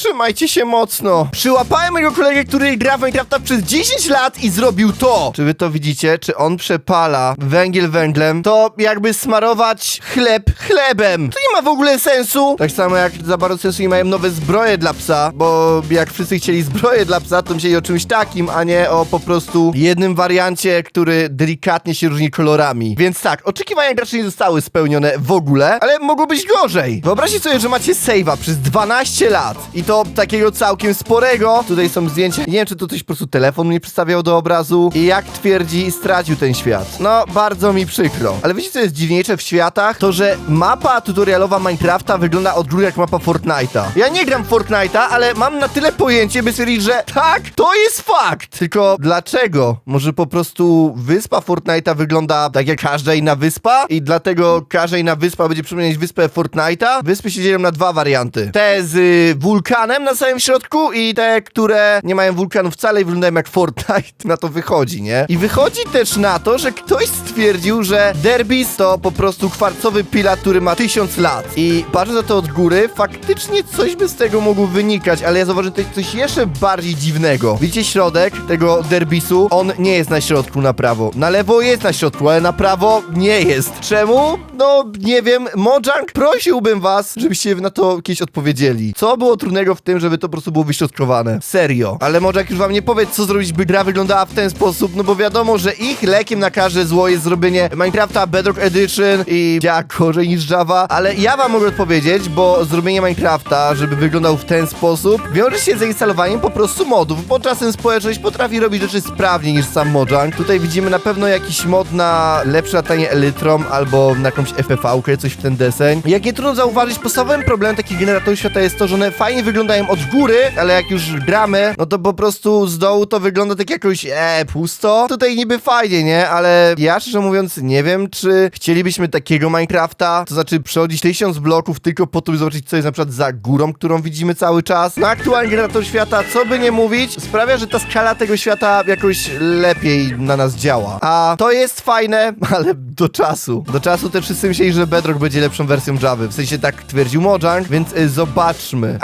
trzymajcie się mocno. Przyłapałem mojego kolegę, który gra w Minecrafta przez 10 lat i zrobił to. Czy wy to widzicie? Czy on przepala węgiel węglem? To jakby smarować chleb chlebem. To nie ma w ogóle sensu. Tak samo jak za bardzo sensu nie mają nowe zbroje dla psa, bo jak wszyscy chcieli zbroje dla psa, to myśleli o czymś takim, a nie o po prostu jednym wariancie, który delikatnie się różni kolorami. Więc tak, oczekiwania graczy nie zostały spełnione w ogóle, ale mogło być gorzej. Wyobraźcie sobie, że macie save'a przez 12 lat i to takiego całkiem sporego. Tutaj są zdjęcia. Nie wiem, czy to coś po prostu telefon mnie przedstawiał do obrazu i jak twierdzi, stracił ten świat. No, bardzo mi przykro. Ale wiecie, co jest dziwniejsze w światach? To, że mapa tutorialowa Minecrafta wygląda od góry jak mapa Fortnite'a. Ja nie gram Fortnite'a, ale mam na tyle pojęcie, by stwierdzić, że tak, to jest fakt. Tylko dlaczego? Może po prostu wyspa Fortnite'a wygląda tak jak każda inna wyspa i dlatego każda inna wyspa będzie przypominać wyspę Fortnite'a? Wyspy się dzielą na dwa warianty. Te z y, wulkanem na samym środku i te, które nie mają wulkanu wcale i wyglądają jak Fortnite. Na to wychodzi, nie? I wychodzi też na to, że ktoś stwierdził, że Derbis to po prostu kwarcowy pilat, który ma tysiąc lat. I patrząc na to od góry, faktycznie coś by z tego mogło wynikać, ale ja zauważyłem tutaj coś jeszcze bardziej dziwnego. Widzicie środek tego Derbisu? On nie jest na środku na prawo. Na lewo jest na środku, ale na prawo nie jest. Czemu? No, nie wiem. Mojang, prosiłbym was, żebyście na to kiedyś odpowiedzieli. Co było trudnego w tym, żeby to po prostu było wyśrodkowane? Serio. Ale Mojang już wam nie powie, co zrobić, by gra wyglądała w ten sposób, no bo wiadomo, że ich lekiem na każde zło jest zrobienie Minecrafta Bedrock Edition i działa gorzej niż Java, ale ja wam mogę odpowiedzieć, bo zrobienie Minecrafta, żeby wyglądał w ten sposób, wiąże się z zainstalowaniem po prostu modów, bo czasem społeczność potrafi robić rzeczy sprawniej niż sam Mojang. Tutaj widzimy na pewno jakiś mod na lepsze latanie elytrom albo na jakąś FFV-kę, coś w ten deseń. Jak nie trudno zauważyć, podstawowym problemem takich generatorów świata jest to, że one fajnie wyglądają od góry, ale jak już gramy, no to po prostu z dołu to wygląda tak jakoś, e, pusto. Tutaj niby fajnie, nie? Ale ja szczerze mówiąc nie wiem, czy chcielibyśmy takiego Minecrafta, to znaczy przechodzić tysiąc bloków tylko po to, by zobaczyć, co jest na przykład za górą, którą widzimy cały czas. No aktualny generator świata, co by nie mówić, sprawia, że ta skala tego świata jakoś lepiej na nas działa. A to jest fajne, ale do czasu. Do czasu te wszyscy myśleli, że Bedrock będzie lepszą wersją Java. W sensie tak twierdził Mojang, więc y, zobaczmy.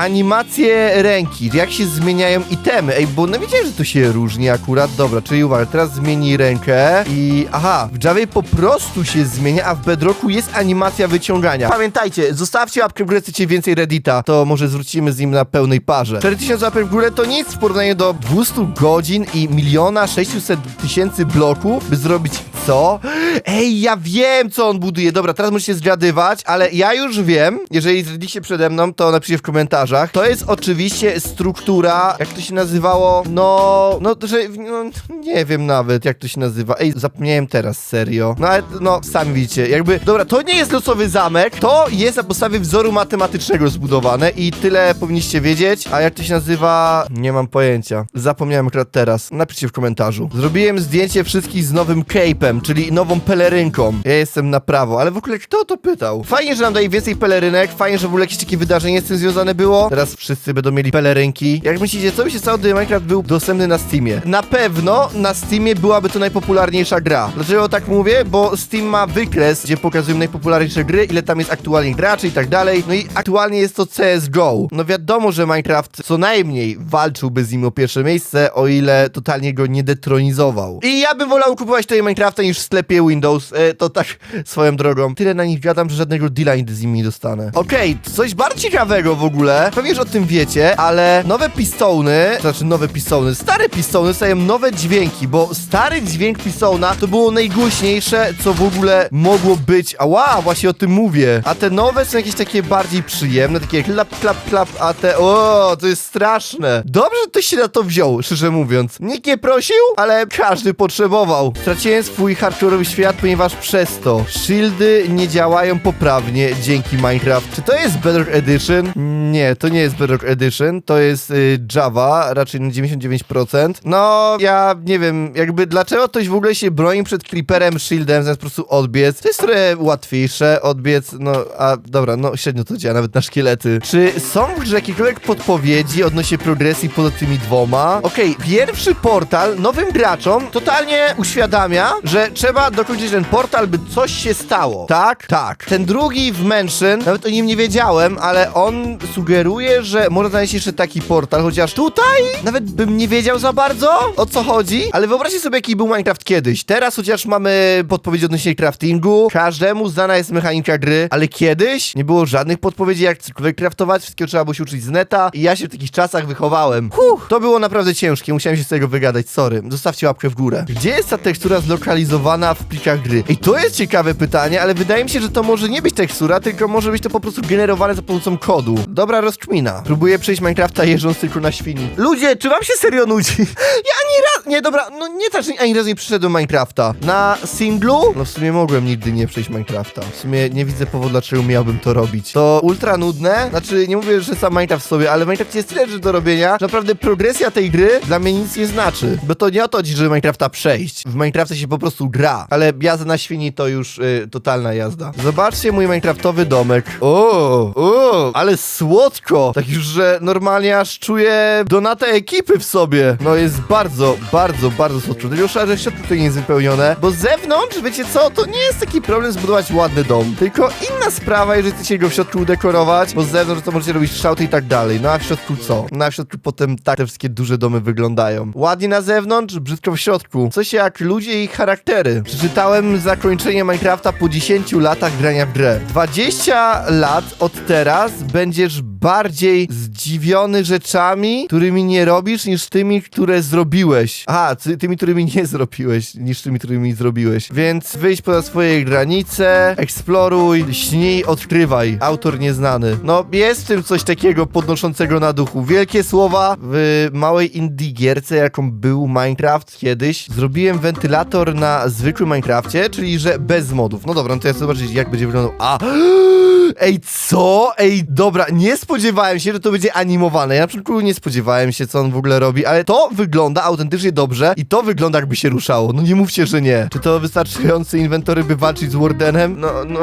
Animacje ręki, jak się zmieniają itemy. Ej, bo no widziałem, że to się różni akurat. Dobra, czyli uwaga, teraz zmieni rękę i aha, w Javie po prostu się zmienia, a w Bedrocku jest animacja wyciągania. Pamiętajcie, zostawcie łapkę w górę, chcecie więcej Reddita, to może zwrócimy z nim na pełnej parze. 4000 łapek w górę to nic w porównaniu do 200 godzin i miliona 600 tysięcy bloków, by zrobić co? Ej, ja wiem, co on buduje. Dobra, teraz musicie zgadywać, ale ja już wiem, jeżeli zredliście przede mną, to napiszcie w komentarzach. To jest oczywiście struktura, jak to się nazywało, no, no, że, no, nie wiem nawet, jak to się nazywa. Ej, zapomniałem teraz, serio. No, ale, no, sami widzicie, jakby, dobra, to nie jest losowy zamek, to jest na podstawie wzoru matematycznego zbudowane i tyle powinniście wiedzieć, a jak to się nazywa, nie mam pojęcia. Zapomniałem akurat teraz. Napiszcie w komentarzu. Zrobiłem zdjęcie wszystkich z nowym cape'em, czyli nową pelerynką. Ja jestem na prawo, ale w ogóle kto to pytał? Fajnie, że nam daje więcej pelerynek, fajnie, że w ogóle jakieś takie wydarzenie z tym związane było. Teraz wszyscy będą mieli pelerynki. Jak myślicie, co by się stało, gdyby Minecraft był dostępny na Steamie? Na pewno na Steamie byłaby to najpopularniejsza gra. Dlaczego tak mówię? Bo Steam ma wykres, gdzie pokazują najpopularniejsze gry, ile tam jest aktualnie graczy i tak dalej. No i aktualnie jest to CSGO. No wiadomo, że Minecraft co najmniej walczyłby z nim o pierwsze miejsce, o ile totalnie go nie detronizował. I ja bym wolał kupować tutaj Minecrafta niż w sklepie Windows. E, to tak swoją drogą. Tyle na nich gadam, że żadnego deala z nimi nie dostanę. Okej, coś bardzo ciekawego w ogóle. Pewnie, że o tym wiecie, ale nowe pistony, to znaczy nowe pistony, stare pistony stają nowe dźwięki, bo stary dźwięk pistona to było najgłośniejsze, co w ogóle mogło być. Ała, właśnie o tym mówię. A te nowe są jakieś takie bardziej przyjemne, takie klap, klap, klap, a te, o, to jest straszne. Dobrze, że ktoś się na to wziął, szczerze mówiąc. Nikt nie prosił, ale każdy potrzebował. Straciłem swój hardcore'owy świat, ponieważ przez to shieldy nie działają poprawnie dzięki Minecraft. Czy to jest Bedrock Edition? Nie, to nie jest Bedrock Edition, to jest y, Java, raczej na 99%. No, ja nie wiem, jakby dlaczego ktoś w ogóle się broni przed Creeperem shieldem, zamiast po prostu odbiec. To jest trochę łatwiejsze, odbiec, no, a dobra, no średnio to działa, nawet na szkielety. Czy są w grze jakiekolwiek podpowiedzi odnośnie progresji poza tymi dwoma? Okej, pierwszy portal nowym graczom totalnie uświadamia, że trzeba dokończyć ten portal, by coś się stało. Tak? Tak. Ten drugi w Mansion, nawet o nim nie wiedziałem, ale on sugeruje, że może znaleźć jeszcze taki portal, chociaż tutaj nawet bym nie wiedział za bardzo o co chodzi, ale wyobraźcie sobie jaki był Minecraft kiedyś. Teraz chociaż mamy podpowiedzi odnośnie craftingu, każdemu znana jest mechanika gry, ale kiedyś nie było żadnych podpowiedzi jak cokolwiek craftować, wszystkiego trzeba było się uczyć z neta i ja się w takich czasach wychowałem. Huh, to było naprawdę ciężkie, musiałem się z tego wygadać, sorry. Zostawcie łapkę w górę. Gdzie jest ta tekstura zlokalizowana w plikach gry? Ej, to jest ciekawe pytanie, ale wydaje mi się, że to może nie być tekstura, tylko może być to po prostu generowane za pomocą kodu. Dobra rozkmina. Próbuję przejść Minecrafta jeżdżąc tylko na świni. Ludzie, czy wam się serio nudzi? Ja ani raz... Nie, dobra, no nie że ani razu nie przyszedłem Minecrafta. Na singlu? No w sumie mogłem nigdy nie przejść Minecrafta. W sumie nie widzę powodu, dlaczego miałbym to robić. To ultra nudne. Znaczy, nie mówię, że sam Minecraft sobie, ale w jest tyle rzeczy do robienia, że naprawdę progresja tej gry dla mnie nic nie znaczy. Bo to nie o to chodzi, żeby Minecrafta przejść. W Minecrafcie się po prostu gra. Ale jazda na świni to już y, totalna jazda. Zobaczcie mój Minecraftowy domek. O, o, ale słodko. Tak już, że normalnie aż czuję donatę ekipy w sobie. No jest bardzo, bardzo, bardzo. Tylko szarze że światło tutaj nie wypełnione, bo z zewnątrz, wiecie co, to nie jest taki problem zbudować ładny dom. Tylko inna sprawa, jeżeli chcecie go w środku udekorować, bo z zewnątrz to możecie robić kształty i tak dalej. No a w środku co? No a w środku potem tak te wszystkie duże domy wyglądają. Ładnie na zewnątrz, brzydko w środku. Coś jak ludzie i charaktery. Przeczytałem zakończenie Minecrafta po 10 latach grania w grę. 20 lat od teraz będziesz bardziej zdziwiony rzeczami, którymi nie robisz, niż tymi, które zrobiłeś. Ty, tymi, którymi nie zrobiłeś, niż tymi, którymi zrobiłeś. Więc wyjdź poza swoje granice, eksploruj, śnij, odkrywaj. Autor nieznany. No, jest w tym coś takiego podnoszącego na duchu. Wielkie słowa w małej indie gierce, jaką był Minecraft kiedyś. Zrobiłem wentylator na zwykłym Minecrafcie, czyli że bez modów. No dobra, no to ja chcę zobaczyć, jak będzie wyglądał. A! Ej, co? Ej, dobra, nie spodziewałem się, że to będzie animowane. Ja na początku nie spodziewałem się, co on w ogóle robi, ale to wygląda autentycznie dobrze i to wygląda jakby się ruszało. No nie mówcie, że nie. Czy to wystarczające inwentory, by walczyć z Wardenem? No, no,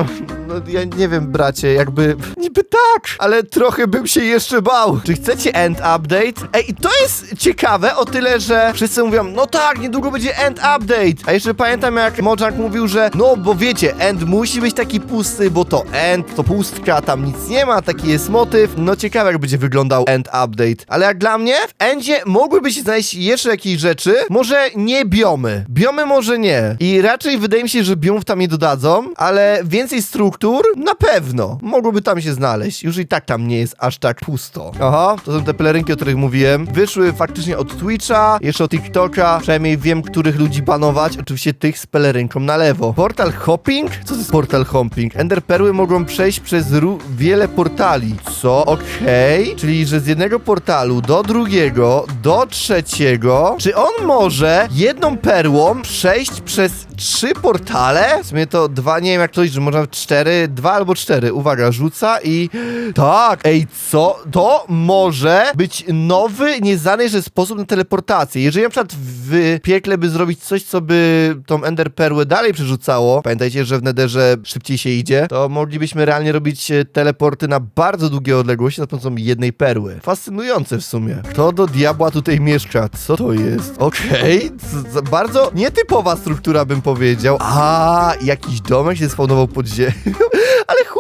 no ja nie wiem, bracie, jakby... Niby tak, ale trochę bym się jeszcze bał. Czy chcecie end update? Ej, to jest ciekawe o tyle, że wszyscy mówią, no tak, niedługo będzie end update. A jeszcze pamiętam, jak Mojang mówił, że no, bo wiecie, end musi być taki pusty, bo to end, to pustka, tam nic nie ma, taki jest motyw. No ciekawe, jak będzie wyglądał end update. Ale jak dla mnie, w endzie mogłyby się znaleźć jeszcze jakieś rzeczy, może nie biomy. Biomy może nie. I raczej wydaje mi się, że biomów tam nie dodadzą, ale więcej struktur na pewno mogłoby tam się znaleźć. Już i tak tam nie jest aż tak pusto. Aha, to są te pelerynki, o których mówiłem. Wyszły faktycznie od Twitcha, jeszcze od TikToka. Przynajmniej wiem, których ludzi banować. Oczywiście tych z pelerynką na lewo. Portal hopping? Co to jest portal hopping? Ender perły mogą przejść przez wiele portali. Co? Okej. Czyli, że z jednego portalu do drugiego, do trzeciego. Czy on może jedną perłą przejść przez trzy portale? W sumie to dwa, nie wiem jak to liczy, może cztery, dwa albo cztery. Uwaga, rzuca i... Tak, ej, co? To może być nowy, nieznany jeszcze sposób na teleportację. Jeżeli na przykład w piekle by zrobić coś, co by tą Ender Perłę dalej przerzucało, pamiętajcie, że w Netherze szybciej się idzie, to moglibyśmy realnie robić e, teleporty na bardzo długie odległości za pomocą jednej perły. Fascynujące w sumie. Kto do diabła tutaj mieszka? Co to jest? Okej, c- bardzo nietypowa struktura bym powiedział. A, jakiś domek się spawnował pod ziemią.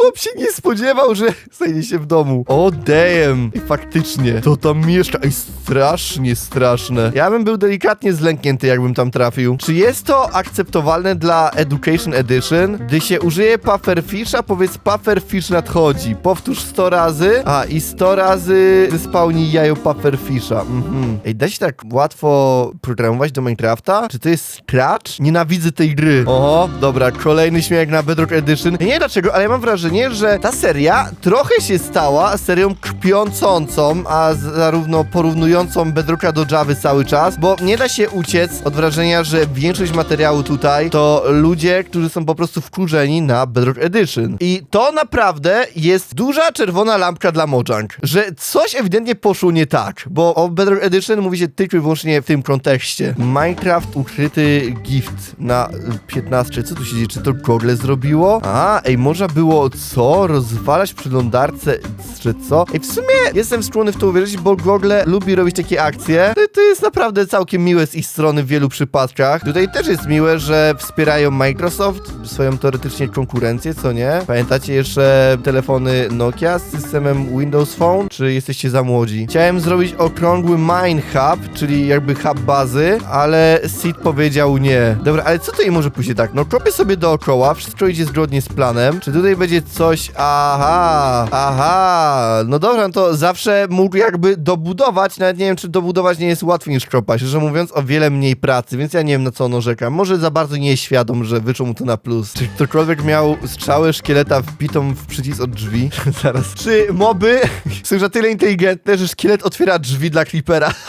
Chłop się nie spodziewał, że znajdzie się w domu. O damn. I faktycznie, to tam mieszka. Ej, strasznie straszne. Ja bym był delikatnie zlęknięty, jakbym tam trafił. Czy jest to akceptowalne dla Education Edition? Gdy się użyje pufferfisha, powiedz pufferfish nadchodzi. Powtórz 100 razy. A, i 100 razy zespałni jajo pufferfisha. Mhm. Ej, da się tak łatwo programować do Minecrafta? Czy to jest Scratch? Nienawidzę tej gry. Oho, dobra, kolejny śmiech na Bedrock Edition. Nie wiem dlaczego, ale ja mam wrażenie, że ta seria trochę się stała serią kpiącącą, a zarówno porównującą Bedrocka do Java cały czas, bo nie da się uciec od wrażenia, że większość materiału tutaj to ludzie, którzy są po prostu wkurzeni na Bedrock Edition. I to naprawdę jest duża czerwona lampka dla Mojang, że coś ewidentnie poszło nie tak, bo o Bedrock Edition mówi się tylko i wyłącznie w tym kontekście. Minecraft ukryty gift na 15. Co tu się dzieje? Czy to Google zrobiło? A, ej, można było Co? Rozwalać przy lądarce? Że co? Ej, w sumie jestem skłonny w to uwierzyć, bo Google lubi robić takie akcje. To, to jest naprawdę całkiem miłe z ich strony w wielu przypadkach. Tutaj też jest miłe, że wspierają Microsoft, swoją teoretycznie konkurencję, co nie? Pamiętacie jeszcze telefony Nokia z systemem Windows Phone? Czy jesteście za młodzi? Chciałem zrobić okrągły Mine Hub, czyli jakby hub bazy, ale Sid powiedział nie. Dobra, ale co tutaj może pójść tak? No kopię sobie dookoła, wszystko idzie zgodnie z planem. Czy tutaj będzie coś... Aha, aha. No dobra, no to zawsze mógł jakby dobudować, nawet nie wiem, czy dobudować nie jest łatwiej niż kopać. Szczerze mówiąc, o wiele mniej pracy, więc ja nie wiem, na co on narzeka. Może za bardzo nie jest świadom, że wyczuł mu to na plus. Czy ktokolwiek miał strzałę szkieleta wbitą w przycisk od drzwi? Zaraz. Czy moby są na tyle inteligentne, że szkielet otwiera drzwi dla Creepera?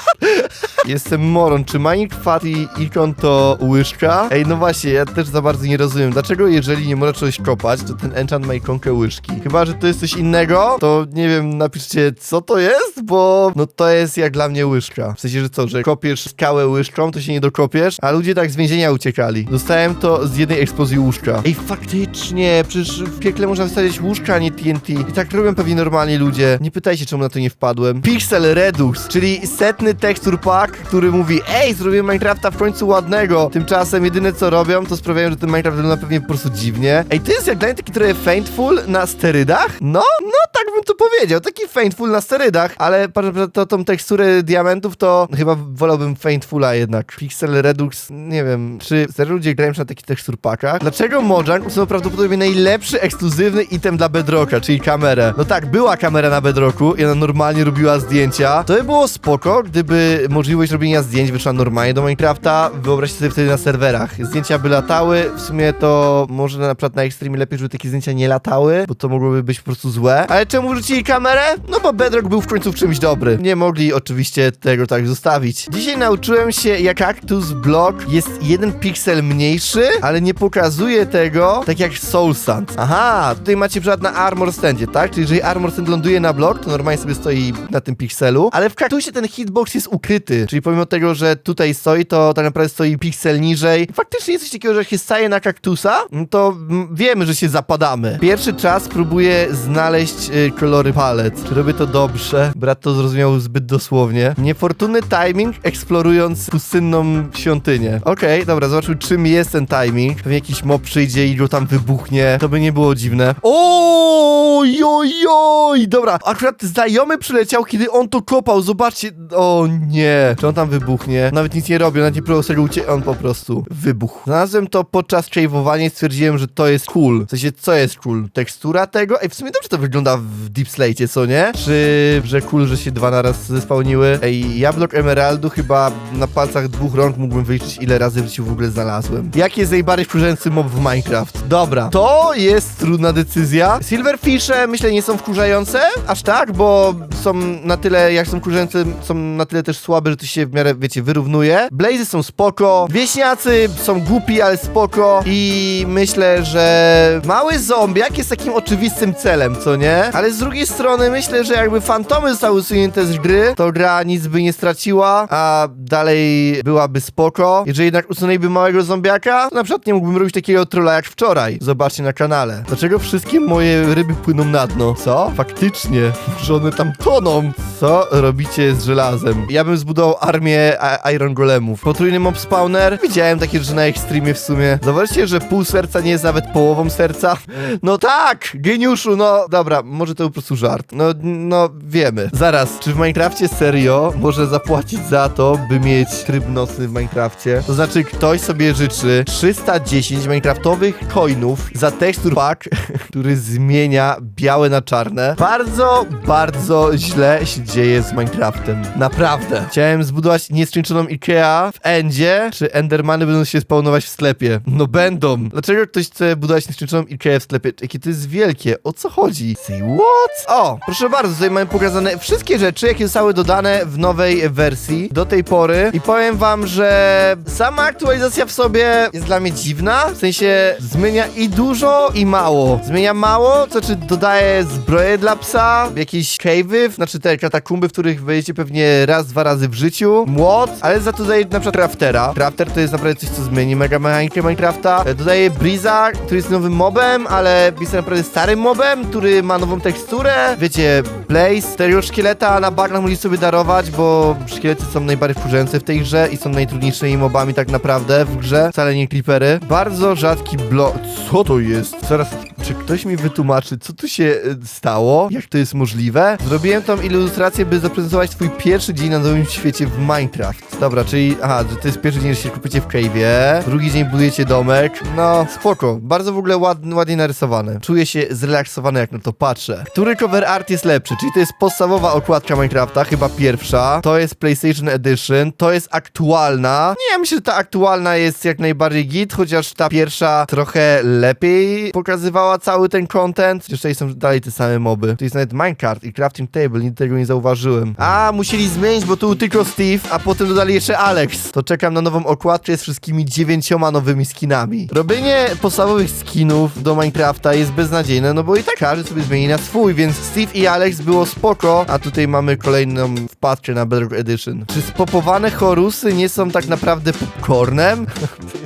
Jestem moron. Czy Fat i Ikon to łyżka? Ej, no właśnie, ja też za bardzo nie rozumiem. Dlaczego jeżeli nie można czegoś kopać, to ten enchant ma ikonkę łyżki? Chyba, że to jest coś innego, to nie wiem, napiszcie co to jest, bo no to jest jak dla mnie łyżka. W sensie, że co, że kopiesz skałę łyżką, to się nie dokopiesz, a ludzie tak z więzienia uciekali. Dostałem to z jednej eksplozji łóżka. Ej, faktycznie, przecież w piekle można wysadzić łóżka, a nie TNT. I tak robią pewnie normalni ludzie. Nie pytajcie, czemu na to nie wpadłem. Pixel Redux, czyli setny tekstur pack, który mówi, ej, zrobiłem Minecrafta w końcu ładnego. Tymczasem jedyne co robią, to sprawiają, że ten Minecraft wygląda pewnie po prostu dziwnie. Ej, to jest jak dla mnie taki trochę Faintful na sterydach? No, no tak bym to powiedział, taki Faintful na sterydach, ale patrz na to, tą teksturę diamentów, to chyba wolałbym Faintfula jednak. Pixel Redux, nie wiem, czy serio ludzie grają na takich tekstur packach? Dlaczego Mojang usunął prawdopodobnie najlepszy ekskluzywny item dla Bedrocka, czyli kamerę? No tak, była kamera na Bedrocku i ona normalnie robiła zdjęcia. To by było spoko, gdyby możliwość robienia zdjęć wyszła normalnie do Minecrafta. Wyobraźcie sobie wtedy na serwerach. Zdjęcia by latały, w sumie to może na przykład na Extreme lepiej, żeby takie zdjęcia nie latały, bo to mogłoby być po prostu złe. Ale czemu wrzucili kamerę? No bo Bedrock był w końcu w czymś dobry. Nie mogli oczywiście tego tak zostawić. Dzisiaj nauczyłem się, jak Cactus Block jest jeden piksel mniejszy, ale nie pokazuje tego tak jak Soul Sand. Aha, tutaj macie przykład na Armor Standzie, tak? Czyli jeżeli Armor Stand ląduje na blok, to normalnie sobie stoi na tym pikselu, ale w Cactusie ten hitbox jest ukryty, czyli pomimo tego, że tutaj stoi, to tak naprawdę stoi piksel niżej. Faktycznie jest coś takiego, że jak się staje na kaktusa, to wiemy, że się zapadamy. Pierwszy czas próbuję znaleźć y, kolory palet. Czy robię to dobrze? Brat to zrozumiał zbyt dosłownie. Niefortunny timing, eksplorując pustynną świątynię. Okej, dobra, zobaczył czym jest ten timing. Pewnie jakiś mob przyjdzie i go tam wybuchnie. To by nie było dziwne. Oj, oj, oj! Dobra, akurat znajomy przyleciał, kiedy on to kopał. Zobaczcie. O nie. Czy on tam wybuchnie? Nawet nic nie robił, nawet nie próbował tego uciec. On po prostu wybuchł. Znalazłem to podczas chave'owania i stwierdziłem, że to jest cool. W sensie, co jest cool? Tekstura tego? Ej, w sumie dobrze to wygląda w Deep Slate, co nie? Czy, że cool, że się dwa naraz zespełniły? Ej, ja blok Emeraldu chyba na palcach dwóch rąk mógłbym wyliczyć, ile razy w życiu w ogóle znalazłem. Jaki jest najbardziej wkurzający mob w Minecraft? Dobra, to jest trudna decyzja. Silverfishe, myślę, nie są wkurzające, aż tak, bo są na tyle, jak są wkurzające, są na tyle też słabe, że to się w miarę, wiecie, wyrównuje. Blazy są spoko, wieśniacy są głupi, ale spoko i myślę, że mały zombiak jest takim oczywistym celem, co nie? Ale z drugiej strony myślę, że jakby fantomy zostały usunięte z gry, to gra nic by nie straciła, a dalej byłaby spoko. Jeżeli jednak usunęliby małego zombiaka, to na przykład nie mógłbym robić takiego trolla jak wczoraj. Zobaczcie na kanale. Dlaczego wszystkie moje ryby płyną na dno? Co? Faktycznie, że one tam toną. Co robicie z żelazem? Ja bym zbudował armię Iron Golemów. Potrójny mob spawner? Widziałem takie rzeczy na Extremie w sumie. Zobaczcie, że pół serca nie jest nawet połową serca. No tak, geniuszu, no dobra, może to po prostu żart. No, no wiemy. Zaraz, czy w Minecrafcie serio może zapłacić za to, by mieć tryb nocny w Minecrafcie? To znaczy, ktoś sobie życzy 310 minecraftowych coinów za tekstur pack, który zmienia białe na czarne. Bardzo, bardzo źle się dzieje z Minecraftem. Naprawdę. Chciałem zbudować nieskończoną Ikea w Endzie. Czy Endermany będą się spawnować w sklepie? No będą. Dlaczego ktoś chce budować nieskończoną Ikea w sklepie? Jakie to jest wielkie. O co chodzi? Say what? O, proszę bardzo, tutaj mamy pokazane wszystkie rzeczy, jakie zostały dodane w nowej wersji do tej pory. I powiem wam, że sama aktualizacja w sobie jest dla mnie dziwna. W sensie zmienia i dużo, i mało. Zmienia mało, to znaczy dodaje zbroje dla psa, jakieś cave'y, znaczy te katakumby, w których wejdziecie pewnie raz, dwa razy w życiu. Życiu, młot, ale za to dodaje na przykład. Crafter to jest naprawdę coś, co zmieni mega mechanikę Minecrafta. E, Dodaje Breeza, który jest nowym mobem, ale jest naprawdę starym mobem, który ma nową teksturę. Wiecie, Blaze, tego szkieleta na bagnach musisz sobie darować, bo szkielety są najbardziej wkurzające w tej grze i są najtrudniejszymi mobami tak naprawdę w grze, wcale nie creepery. Bardzo rzadki blok. Co to jest? Zaraz, czy ktoś mi wytłumaczy, co tu się e, stało? Jak to jest możliwe? Zrobiłem tą ilustrację, by zaprezentować twój pierwszy dzień na nowym świecie w Minecraft. Dobra, czyli, aha, to jest pierwszy dzień, że się kupicie w cave'ie, drugi dzień budujecie domek. No, spoko. Bardzo w ogóle ładnie, ładnie narysowane. Czuję się zrelaksowany, jak na to patrzę. Który cover art jest lepszy? Czyli to jest podstawowa okładka Minecrafta, chyba pierwsza. To jest PlayStation Edition. To jest aktualna. Nie, myślę, że ta aktualna jest jak najbardziej git, chociaż ta pierwsza trochę lepiej pokazywała cały ten content. Tutaj są dalej te same moby. Tu jest nawet minecart i crafting table, nigdy tego nie zauważyłem. A, musieli zmienić, bo tu był tylko Steve, a potem dodali jeszcze Alex. To czekam na nową okładkę z wszystkimi dziewięcioma nowymi skinami. Robienie podstawowych skinów do Minecrafta jest beznadziejne, no bo i tak każdy sobie zmieni na swój, więc Steve i Alex było spoko, a tutaj mamy kolejną wpadkę na Bedrock Edition. Czy spopowane chorusy nie są tak naprawdę popcornem?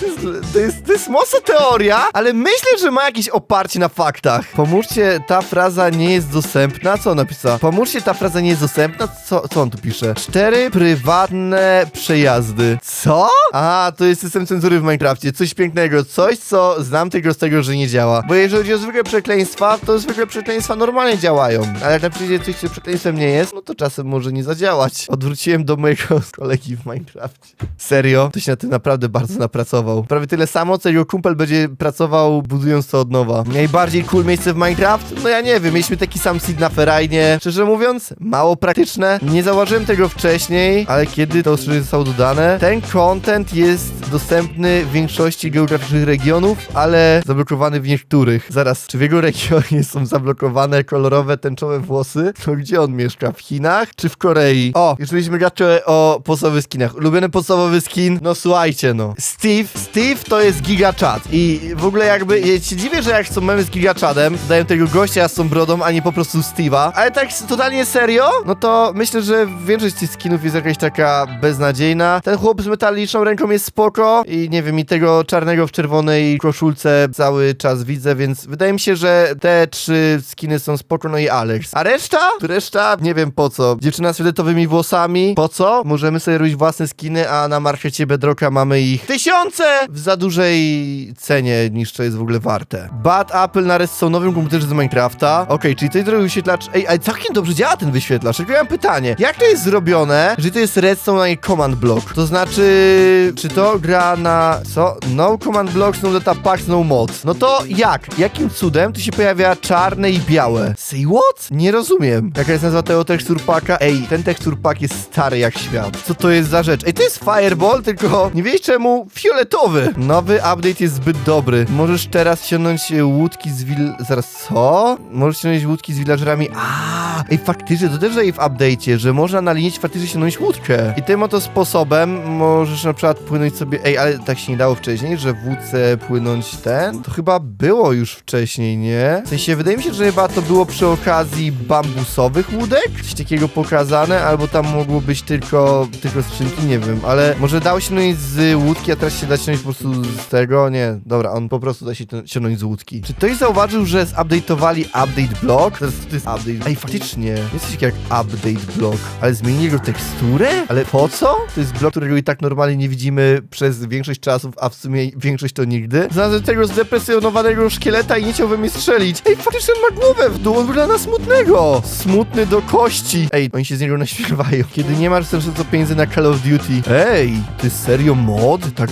to, jest, to, jest, to, jest, teoria, ale myślę, że ma jakieś oparcie na faktach. Pomóżcie, ta fraza nie jest dostępna. Co on napisał? Pomóżcie, ta fraza nie jest dostępna. Co, co on tu pisze? Cztery prywatne przejazdy. Co? A, to jest system cenzury w Minecrafcie. Coś pięknego. Coś, co znam tylko z tego, że nie działa. Bo jeżeli chodzi o zwykłe przekleństwa, to zwykłe przekleństwa normalnie działają. Ale jak na przykład coś, co przekleństwem nie jest, no to czasem może nie zadziałać. Odwróciłem do mojego kolegi w Minecrafcie. Serio? To się na tym naprawdę bardzo napracował. Prawie tyle samo, co jego kumpel będzie pracował budując to od nowa. Najbardziej cool miejsce w Minecraft? No ja nie wiem, mieliśmy taki sam seed na ferajnie. Szczerze mówiąc, mało praktyczne. Nie zauważyłem tego wcześniej, ale kiedy to ostrzeżenie zostało dodane, ten content jest dostępny w większości geograficznych regionów, ale zablokowany w niektórych. Zaraz, czy w jego regionie są zablokowane kolorowe, tęczowe włosy? To gdzie on mieszka? W Chinach czy w Korei? O, już mieliśmy o podstawowych skinach. Ulubiony podstawowy skin? No słuchajcie no. Steve, Steve to jest gigachat i w ogóle jakby, ja się dziwię, że jak są memy z gigachadem, dają tego gościa z tą brodą, a nie po prostu Steve'a, ale tak totalnie serio, no to myślę, że większość tych skinów jest jakaś taka beznadziejna. Ten chłop z metaliczną ręką jest spoko i nie wiem, i tego czarnego w czerwonej koszulce cały czas widzę, więc wydaje mi się, że te trzy skiny są spoko, no i Alex. A reszta? Reszta? Nie wiem po co. Dziewczyna z fioletowymi włosami? Po co? Możemy sobie robić własne skiny, a na markecie Bedrocka mamy ich tysiące w za dużej cenie niż to jest w ogóle warte. Bad Apple na nowym komputerze z Minecrafta. Okej, czyli to jest drogi wyświetlacz. Ej, ale całkiem dobrze działa ten wyświetlacz. Tylko ja mam pytanie. Jak to jest zrobione, że to jest redstone, a nie command block? To znaczy, czy to gra na... co? No command blocks, no data packs, no mod. No to jak? Jakim cudem tu się pojawia czarne i białe? Say what? Nie rozumiem. Jaka jest nazwa tego tekstur packa? Ej, ten tekstur pack jest stary jak świat. Co to jest za rzecz? Ej, to jest fireball, tylko nie wiesz czemu fioletowy. Nowy update jest zbyt dobry. Możesz teraz ściągnąć e, łódki z wil... Zaraz, co? Możesz ściągnąć łódki z villagerami. A, ej, faktycznie, to też daje w update'cie, że można na linii faktycznie ściągnąć łódkę. I tym oto sposobem możesz na przykład płynąć sobie... Ej, ale tak się nie dało wcześniej, że w łódce płynąć ten? To chyba było już wcześniej, nie? W sensie, wydaje mi się, że chyba to było przy okazji bambusowych łódek? Coś takiego pokazane, albo tam mogło być tylko, tylko skrzynki, nie wiem, ale może dało się ściągnąć z łódki, a teraz się da ściągnąć po prostu z tego? Nie, dobra, on po prostu da się to- ściągnąć z łódki. Czy ktoś zauważył, że zupdate'owali update block? Teraz to jest update. Ej, faktycznie, jest coś jak update block, ale zmienili jego teksturę? Ale po co? To jest blok, którego i tak normalnie nie widzimy przez większość czasów, a w sumie większość to nigdy. Znalazłem tego zdepresjonowanego szkieleta i nie chciał we mnie strzelić. Ej, faktycznie on ma głowę w dół, on wygląda na smutnego. Smutny do kości. Ej, oni się z niego naśmiewają. Kiedy nie masz wystarczająco pieniędzy na Call of Duty. Ej, to jest serio mod? Tak,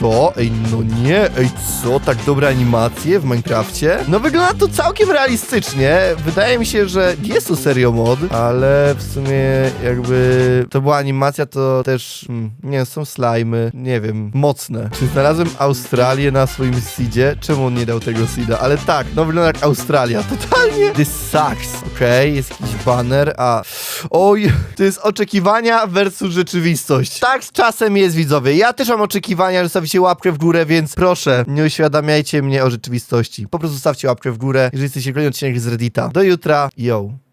co? Ej, no nie, ej, co? Tak dobre animacje w Minecrafcie? No wygląda to całkiem realistycznie. Wydaje mi się, że jest to serio mod, ale w sumie jakby to była animacja, to też, mm, nie są slajmy, nie wiem, mocne. Czy znalazłem Australię na swoim seedzie? Czemu on nie dał tego seeda? Ale tak, no wygląda jak Australia, totalnie. This sucks, okej, jest jakiś banner, a... Oj, to jest oczekiwania versus rzeczywistość. Tak z czasem jest, widzowie. Ja też mam oczekiwania, że zostawicie łapkę w górę, więc proszę, nie uświadamiajcie mnie o rzeczywistości. Po prostu stawcie łapkę w górę, jeżeli jesteście kolejny odcinek z Reddita. Do jutra, yo.